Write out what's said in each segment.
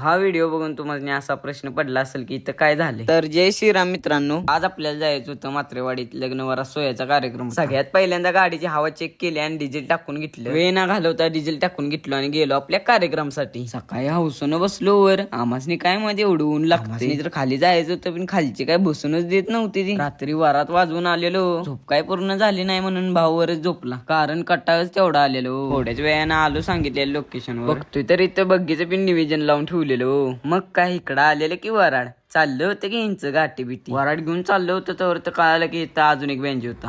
हा व्हिडिओ बघून तुम्हाला असा प्रश्न पडला असेल की इथं काय झाले तर जय श्रीराम मित्रांनो. आज आपल्याला जायचं होतं मात्रेवाडीत लग्नवरा सोयाचा कार्यक्रम. सगळ्यात पहिल्यांदा गाडीची हवा चेक केली आणि डिझेल टाकून घेतलं. वेळ ना घालवता डिझेल टाकून घेतलो आणि गेलो आपल्या कार्यक्रमासाठी. सकाळी हौसून बसलो वर. आमासनी काय मध्ये एवढं ऊन लागते? तर खाली जायचं होतं पण खालची काय बसूनच देत नव्हती ती. रात्री वारात वाजवून आलेलो. झोप काय पूर्ण झाली नाही म्हणून भाऊ वरच झोपला. कारण कट्टाळच तेवढा आलेलो. थोड्याच वेळानं आलो सांगितलेलं लोकेशन बघतोय तर इथं बग्गीचं पण निवेदन लावून ठेवलेलो मग काय इकडं आलेलं की वराड? चाललं होतं की इंच गाठी बिटी वराड घेऊन चाललं होतं तर तर कळालं की इथं अजून एक बेंजी होता.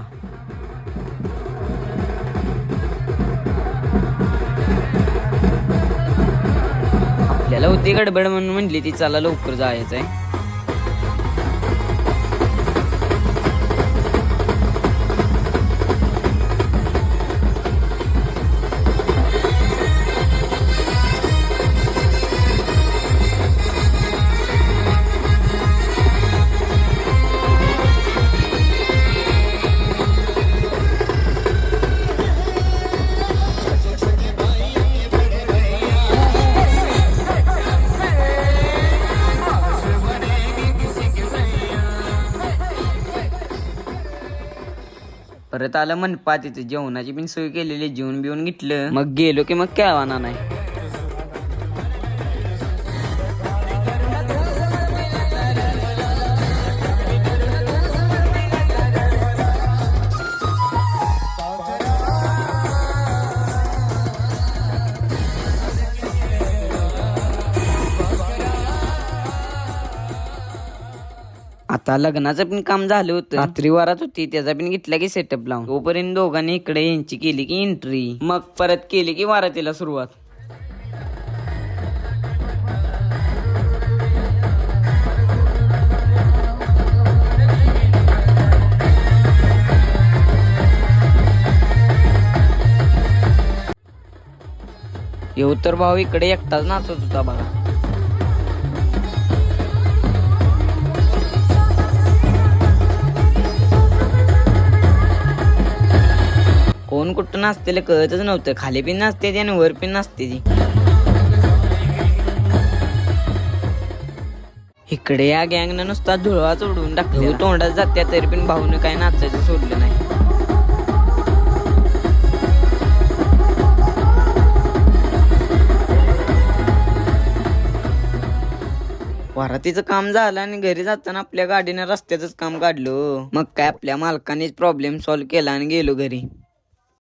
आपल्याला होती गडबड म्हणून म्हणली ती चला लवकर जायचंय. परत आलं म्हणपा तिथे जेवणाची पण सोय केलेली जेवण बिवून घेतलं. मग गेलो की मग केळवाना नाही. आता लग्नाचं पण काम झालं होतं. रात्री वारात होती त्याचा पण घेतला की सेटअप लावून. तोपर्यंत दोघांनी इकडे यांची केली की एंट्री मग परत केली की वारातीला सुरुवात. येऊ तर भाऊ इकडे एकटाच नाचत होता बघा. कोण कुठं नाचतेलं कळतच नव्हतं. खाली पण नाचते ती आणि वर पण नाचते ती. इकडे या गँगनं नुसता धुळवाच उडवून टाकले तोंडात जात्या तरी पण भाऊनं काय नाचायचं सोडलं नाही. वरातीचं काम झालं आणि घरी जाताना आपल्या गाडीनं रस्त्याचंच काम काढलं. मग काय आपल्या मालकानेच प्रॉब्लेम सॉल्व्ह केला आणि गेलो घरी.